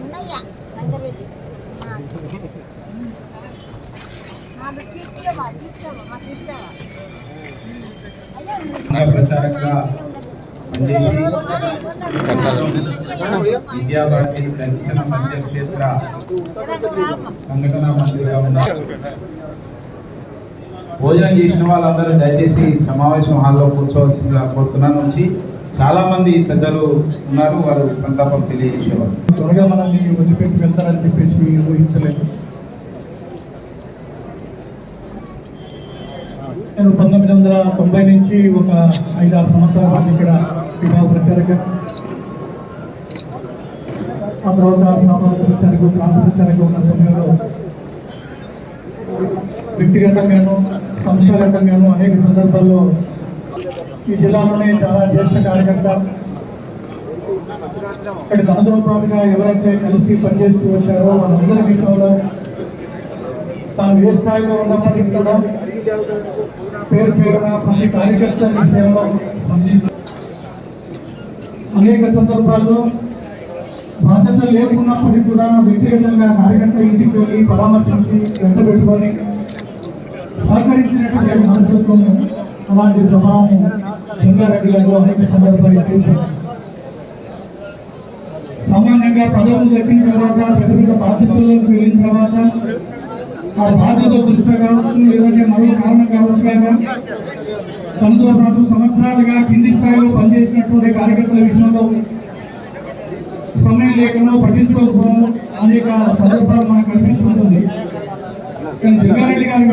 అన్నయ్య రంగారెడ్డి విద్యాభారతి దర్శన మధ్య క్షేత్ర సంఘటన మంత్రిగా ఉన్నారు భోజనం చేసిన వాళ్ళందరూ దయచేసి సమావేశం హాల్లో కూర్చోవలసిందిగా కోరుతున్నాను. నుంచి చాలా మంది పెద్దలు ఉన్నారు వారు సంతాపం తెలియజేసేవారు. త్వరగా మనల్ని వదిలిపెట్టి వెళ్తారని చెప్పేసి ఊహించలేదు. నేను పంతొమ్మిది వందల తొంభై నుంచి ఒక ఐదు ఆరు సంవత్సరాల పాటు ఇక్కడ విభాగ ప్రచారక ఆ తర్వాత సామాజిక ప్రచారకు ప్రాంత ప్రచారకు ఉన్న సమయంలో వ్యక్తిగతంగాను సంస్థాగతంగాను అనేక సందర్భాల్లో ఈ జిల్లాలోనే చాలా జ్యేష్ఠ కార్యకర్త ఇక్కడ గణదోస్వామిగా ఎవరైతే కలిసి పనిచేస్తూ వచ్చారో వాళ్ళందరి విషయంలో తాను ఏ స్థాయిలో ఉన్నప్పటికీ కూడా పేరు పేరున ప్రతి కార్యకర్త విషయంలో అనేక సందర్భాల్లో బాధ్యత లేకున్నప్పటికీ కూడా వ్యక్తిగతంగా కార్యకర్త ఇంటికి వెళ్ళి పరామర్శించి వెంట పెట్టుకొని సహకరించినటువంటి మనస్తత్వం అలాంటి ప్రభావం రంగారెడ్డి గారు అనేక సందర్భాలు చేశారు. సామాన్యంగా పదవులు దక్కిన తర్వాత పెద్దగా బాధ్యతల్లోకి వెళ్ళిన తర్వాత ఆ బాధ్యత దృష్ట్యా కావచ్చు లేదంటే మరో కారణం కావచ్చు కాక తనతో పాటు సంవత్సరాలుగా కింది స్థాయిలో పనిచేసినటువంటి కార్యకర్తల విషయంలో సమయం లేకుండా పట్టించుకోకపోవడం అనేక సందర్భాలు మనకు కనిపిస్తుంటుంది కానీ దుర్గారెడ్డి గారి